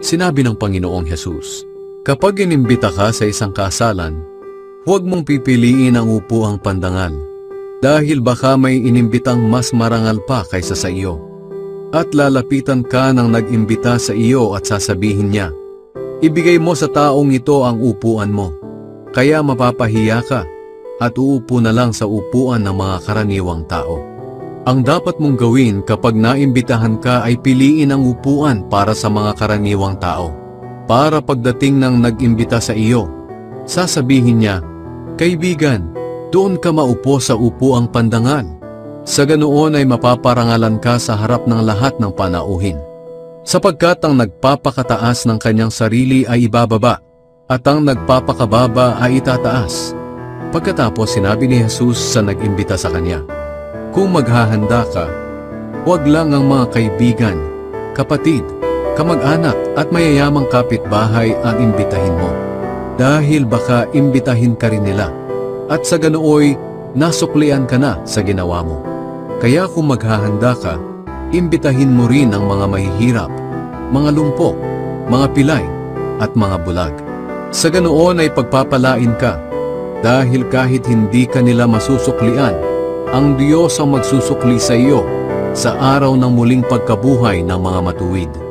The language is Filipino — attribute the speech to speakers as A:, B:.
A: Sinabi ng Panginoong Hesus, Kapag inimbita ka sa isang kasalan, huwag mong pipiliin ang upuang pandangal, dahil baka may inimbitang mas marangal pa kaysa sa iyo. At lalapitan ka ng nag-imbita sa iyo at sasabihin niya, Ibigay mo sa taong ito ang upuan mo, kaya mapapahiya ka at uupo na lang sa upuan ng mga karaniwang tao. Ang dapat mong gawin kapag naimbitahan ka ay piliin ang upuan para sa mga karaniwang tao. Para pagdating ng nag-imbita sa iyo, sasabihin niya, Kaibigan, doon ka maupo sa upuang pandangal. Sa ganoon ay mapaparangalan ka sa harap ng lahat ng panauhin. Sapagkat ang nagpapakataas ng kanyang sarili ay ibababa, at ang nagpapakababa ay itataas. Pagkatapos sinabi ni Jesus sa nag-imbita sa kanya, Kung maghahanda ka, huwag lang ang mga kaibigan, kapatid, kamag-anak at mayayamang kapitbahay ang imbitahin mo. Dahil baka imbitahin ka rin nila, at sa ganooy, nasuklian ka na sa ginawa mo. Kaya kung maghahanda ka, imbitahin mo rin ang mga mahihirap, mga lumpo, mga pilay, at mga bulag. Sa ganoon ay pagpapalain ka, dahil kahit hindi ka nila masusuklian, ang Diyos ang magsusukli sa iyo sa araw ng muling pagkabuhay ng mga matuwid.